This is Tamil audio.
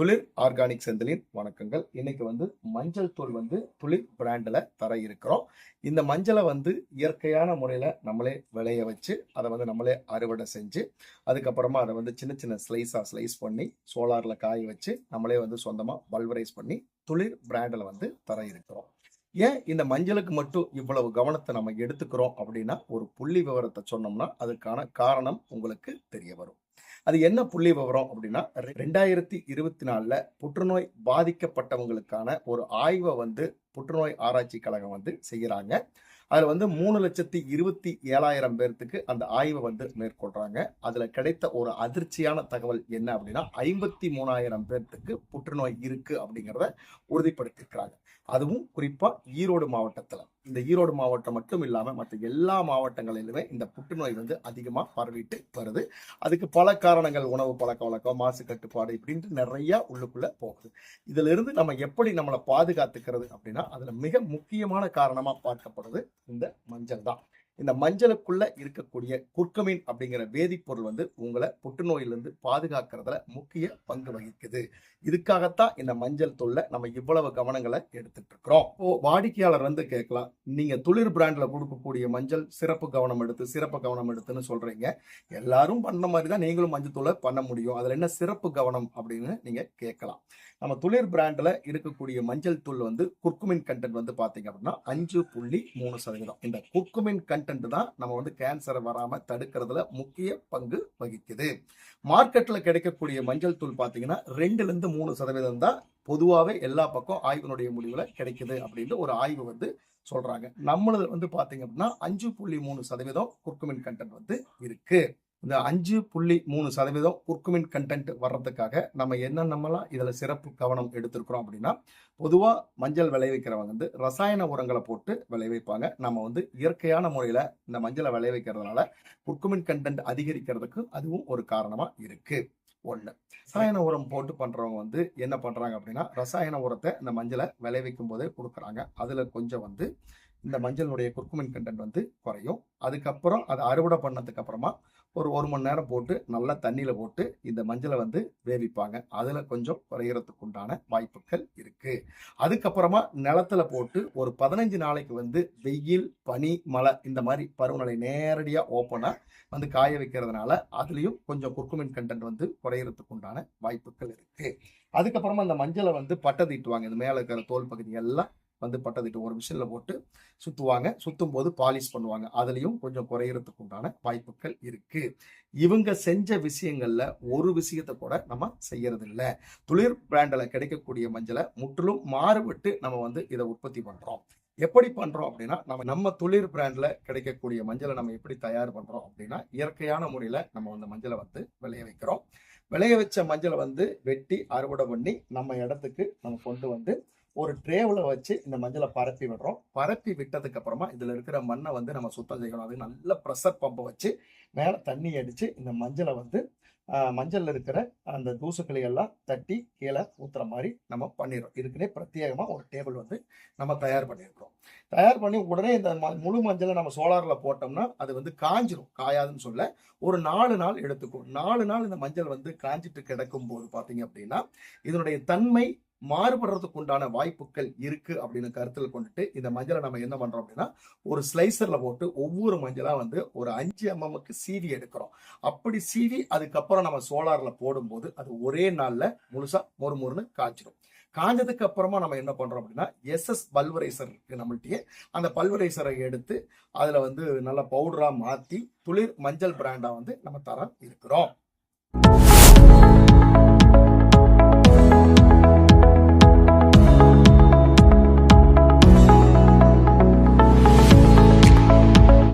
துளிர் ஆர்கானிக் செந்திலின் வணக்கங்கள். இன்னைக்கு வந்து மஞ்சள் தூள் வந்து துளிர் பிராண்டில் தர இருக்கிறோம். இந்த மஞ்சளை வந்து இயற்கையான முறையில் நம்மளே விளைய வச்சு அதை வந்து நம்மளே அறுவடை செஞ்சு அதுக்கப்புறமா அதை வந்து சின்ன சின்ன ஸ்லைஸாக ஸ்லைஸ் பண்ணி சோலாரில் காய வச்சு நம்மளே வந்து சொந்தமாக பல்வரைஸ் பண்ணி துளிர் பிராண்டில் வந்து தர இருக்கிறோம். ஏன் இந்த மஞ்சளுக்கு மட்டும் இவ்வளவு கவனத்தை நம்ம எடுத்துக்கிறோம் அப்படின்னா ஒரு புள்ளி விவரத்தை சொன்னோம்னா அதுக்கான காரணம் உங்களுக்கு தெரிய வரும். அது என்ன புள்ளி விவரம் அப்படின்னா ரெ- ரெண்டாயிரத்தி இருபத்தி நாலில் புற்றுநோய் பாதிக்கப்பட்டவங்களுக்கான ஒரு ஆய்வை வந்து புற்றுநோய் ஆராய்ச்சி கழகம் வந்து செய்கிறாங்க அதில் வந்து மூணு லட்சத்தி இருபத்தி ஏழாயிரம் பேர்த்துக்கு அந்த ஆய்வை வந்து மேற்கொள்கிறாங்க அதில் கிடைத்த ஒரு அதிர்ச்சியான தகவல் என்ன அப்படின்னா ஐம்பத்தி மூணாயிரம் பேர்த்துக்கு புற்றுநோய் இருக்குது அப்படிங்கிறத உறுதிப்படுத்தியிருக்கிறாங்க அதுவும் குறிப்பாக ஈரோடு மாவட்டத்தில். இந்த ஈரோடு மாவட்டம் மட்டும் இல்லாமல் மற்ற எல்லா மாவட்டங்களிலுமே இந்த புற்றுநோய் வந்து அதிகமாக பரவிட்டு வருது. அதுக்கு பல காரணங்கள் உணவு பழக்க வழக்கம் மாசு கட்டுப்பாடு இப்படின்ட்டு நிறையா உள்ளுக்குள்ளே போகுது. இதிலிருந்து நம்ம எப்படி நம்மளை பாதுகாத்துக்கிறது அப்படின்னா அதில் மிக முக்கியமான காரணமாக பார்க்கப்படுது இந்த மஞ்சள் தான் இந்த மஞ்சளுக்குள்ள இருக்கக்கூடிய குர்க்கமின் அப்படிங்கிற வேதிப்பொருள் வந்து உங்களை புற்றுநோயிலிருந்து பாதுகாக்கிறதுல முக்கிய பங்கு வகிக்குது. இதுக்காகத்தான் இந்த மஞ்சள் தூள்ல நம்ம இவ்வளவு கவனங்களை எடுத்துட்டு இருக்கிறோம் இப்போ வாடிக்கையாளர் வந்து கேட்கலாம். நீங்க துளிர் பிராண்ட்ல கொடுக்கக்கூடிய மஞ்சள் சிறப்பு கவனம் எடுத்து சிறப்பு கவனம் எடுத்துன்னு சொல்றீங்க. எல்லாரும் பண்ண மாதிரி தான் நீங்களும் மஞ்சள் தூளை பண்ண முடியும். அதுல என்ன சிறப்பு கவனம் அப்படின்னு நீங்க கேட்கலாம். நம்ம துளிர் பிராண்ட்ல இருக்கக்கூடிய மஞ்சள் தூள் வந்து குர்க்குமின் கண்டென்ட் வந்து பாத்தீங்க அப்படின்னா அஞ்சு புள்ளி மூணு சதவீதம். இந்த குர்க்குமின் கண்டென்ட் தான் நம்ம வந்து கேன்சரை வராமல் தடுக்கிறதுல முக்கிய பங்கு வகிக்குது. மார்க்கெட்டில் கிடைக்கக்கூடிய மஞ்சள் தூள் பார்த்தீங்கன்னா ரெண்டுலேருந்து மூணு சதவீதம் தான் பொதுவாகவே எல்லா பக்கம் ஆய்வினுடைய முடிவில் கிடைக்குது அப்படின்னு ஒரு ஆய்வு வந்து சொல்கிறாங்க நம்மளது வந்து பார்த்தீங்க அப்படின்னா அஞ்சு புள்ளி மூணு சதவீதம் குர்குமின் கண்டென்ட் வந்து இருக்குது இந்த அஞ்சு புள்ளி மூணு சதவீதம் குர்குமின் கண்டென்ட் வர்றதுக்காக நம்ம என்னென்னலாம் இதில் சிறப்பு கவனம் எடுத்திருக்கிறோம் அப்படின்னா பொதுவாக மஞ்சள் விளைவிக்கிறவங்க வந்து ரசாயன உரங்களை போட்டு விளைவிப்பாங்க நம்ம வந்து இயற்கையான முறையில் இந்த மஞ்சளை விளைவிக்கிறதுனால குர்குமின் கண்டென்ட் அதிகரிக்கிறதுக்கு அதுவும் ஒரு காரணமாக இருக்குது ஒன்று ரசாயன உரம் போட்டு பண்ணுறவங்க வந்து என்ன பண்ணுறாங்க அப்படின்னா ரசாயன உரத்தை இந்த மஞ்சளை விளைவிக்கும் போதே கொடுக்குறாங்க. அதில் கொஞ்சம் வந்து இந்த மஞ்சளுடைய குர்குமின் கண்டென்ட் வந்து குறையும். அதுக்கப்புறம் அதை அறுவடை பண்ணதுக்கு அப்புறமா ஒரு ஒரு மணி நேரம் போட்டு நல்லா தண்ணியில் போட்டு இந்த மஞ்சளை வந்து வேவிப்பாங்க. அதில் கொஞ்சம் குறையறதுக்கு உண்டான வாய்ப்புகள் இருக்குது அதுக்கப்புறமா நிலத்துல போட்டு ஒரு பதினஞ்சு நாளைக்கு வந்து வெயில் பனி மழை இந்த மாதிரி பருவநிலை நேரடியாக ஓப்பனாக வந்து காய வைக்கிறதுனால அதுலேயும் கொஞ்சம் குர்குமின் கண்டென்ட் வந்து குறையிறதுக்கு உண்டான வாய்ப்புகள் இருக்குது அதுக்கப்புறமா அந்த மஞ்சளை வந்து பட்டை தீட்டுவாங்க. இந்த மேலே இருக்கிற தோல் பகுதி எல்லாம் வந்து பட்டை ஒரு மிஷினில் போட்டு சுற்றுவாங்க சுற்றும் போது பாலிஷ் பண்ணுவாங்க. அதுலேயும் கொஞ்சம் குறையிறதுக்கு உண்டான வாய்ப்புகள் இருக்கு. இவங்க செஞ்ச விஷயங்கள்ல ஒரு விஷயத்தை கூட நம்ம செய்யறது இல்ல துளிர் பிராண்டில் கிடைக்கக்கூடிய மஞ்சளை முற்றிலும் மாறுபட்டு நம்ம வந்து இதை உற்பத்தி பண்றோம். எப்படி பண்றோம் அப்படின்னா நம்ம நம்ம துளிர் பிராண்ட்ல கிடைக்கக்கூடிய மஞ்சளை நம்ம எப்படி தயார் பண்றோம் அப்படின்னா இயற்கையான முறையில நம்ம வந்து மஞ்சளை வந்து விளைய வைக்கிறோம். விளைய வச்ச மஞ்சளை வந்து வெட்டி அறுவடை பண்ணி நம்ம இடத்துக்கு நம்ம கொண்டு வந்து ஒரு ட்ரேவில் வச்சு இந்த மஞ்சளை பரப்பி விடுறோம். பரப்பி விட்டதுக்கு அப்புறமா இதில் இருக்கிற மண்ணை வந்து நம்ம சுத்தம் செய்யணும். அது நல்ல ப்ரெஷர் பம்பை வச்சு மேலே தண்ணி அடித்து இந்த மஞ்சளை வந்து மஞ்சளில் இருக்கிற அந்த தூசுக்களை எல்லாம் தட்டி கீழே ஊற்றுற மாதிரி நம்ம பண்ணிடுறோம். இதுக்குன்னே பிரத்யேகமாக ஒரு டேபிள் வந்து நம்ம தயார் பண்ணியிருக்கிறோம். தயார் பண்ணி உடனே இந்த ம- முழு மஞ்சளை நம்ம சோலாரில் போட்டோம்னா அது வந்து காஞ்சிரும். காயாதுன்னு சொல்ல ஒரு நாலு நாள் எடுத்துக்கும். நாலு நாள் இந்த மஞ்சள் வந்து காஞ்சிட்டு கிடக்கும் போது பார்த்தீங்க அப்படின்னா இதனுடைய தன்மை மாறுபடுறதுக்கு உண்டான வாய்ப்புகள் இருக்கு அப்படின்னு கருத்தில் கொண்டுட்டு இந்த மஞ்சளை நம்ம என்ன பண்றோம் அப்படின்னா ஒரு ஸ்லைசர்ல போட்டு ஒவ்வொரு மஞ்சளா வந்து ஒரு அஞ்சு எம்எம்க்கு சீவி எடுக்கிறோம். அப்படி சீவி அதுக்கப்புறம் நம்ம சோலார்ல போடும்போது அது ஒரே நாள்ல முழுசா மொறு மொறுன்னு காய்ச்சிடும் காஞ்சதுக்கு அப்புறமா நம்ம என்ன பண்றோம் அப்படின்னா எஸ்எஸ் பல்வரைசர் இருக்கு நம்மள்ட்டயே. அந்த பல்வரைசரை எடுத்து அதுல வந்து நல்ல பவுடரா மாத்தி துளிர் மஞ்சள் பிராண்டா வந்து நம்ம தர இருக்கிறோம்.